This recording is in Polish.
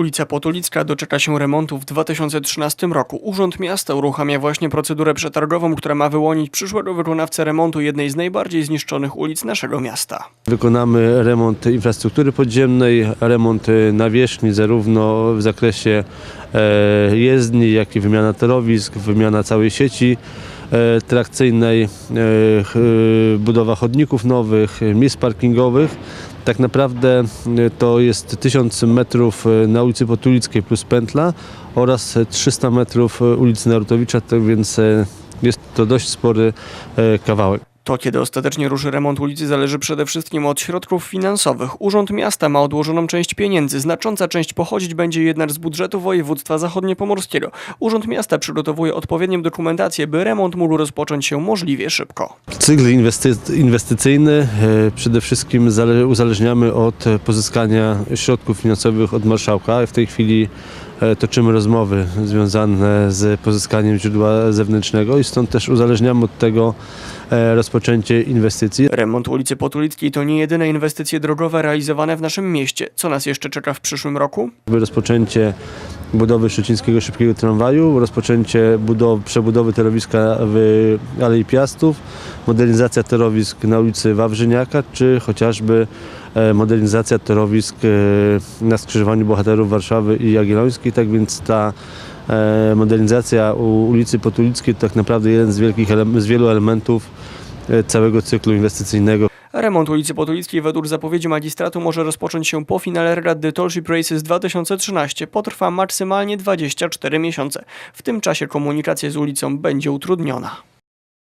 Ulica Potulicka doczeka się remontu w 2013 roku. Urząd Miasta uruchamia właśnie procedurę przetargową, która ma wyłonić przyszłego wykonawcę remontu jednej z najbardziej zniszczonych ulic naszego miasta. Wykonamy remont infrastruktury podziemnej, remont e, nawierzchni zarówno w zakresie e, jezdni, jak i wymiana torowisk, wymiana całej sieci trakcyjnej, e, e, budowa chodników nowych, e, miejsc parkingowych. Tak naprawdę e, to jest 1000 metrów e, na ulicy Potulickiej plus pętla oraz 300 metrów e, ulicy Narutowicza, tak więc e, jest to dość spory e, kawałek. To, kiedy ostatecznie ruszy remont ulicy, zależy przede wszystkim od środków finansowych. Urząd Miasta ma odłożoną część pieniędzy. Znacząca część pochodzić będzie jednak z budżetu województwa zachodniopomorskiego. Urząd Miasta przygotowuje odpowiednią dokumentację, by remont mógł rozpocząć się możliwie szybko. Cykl inwesty- inwestycyjny e, przede wszystkim zale- uzależniamy od pozyskania środków finansowych od marszałka. W tej chwili toczymy rozmowy związane z pozyskaniem źródła zewnętrznego i stąd też uzależniamy od tego e, rozpoczęcie inwestycji. Remont ulicy Potulickiej to nie jedyne inwestycje drogowe realizowane w naszym mieście. Co nas jeszcze czeka w przyszłym roku? Rozpoczęcie budowy szczecińskiego szybkiego tramwaju, rozpoczęcie budow- przebudowy torowiska w Alei Piastów, modernizacja torowisk na ulicy Wawrzyniaka, czy chociażby e, modernizacja torowisk e, na skrzyżowaniu Bohaterów Warszawy i Jagiellońskiej. Tak więc ta e, modernizacja ulicy Potulickiej to tak naprawdę jeden z, wielkich z wielu elementów całego cyklu inwestycyjnego. Remont ulicy Potulickiej według zapowiedzi magistratu może rozpocząć się po finale regat The Tollship Races 2013. Potrwa maksymalnie 24 miesiące. W tym czasie komunikacja z ulicą będzie utrudniona.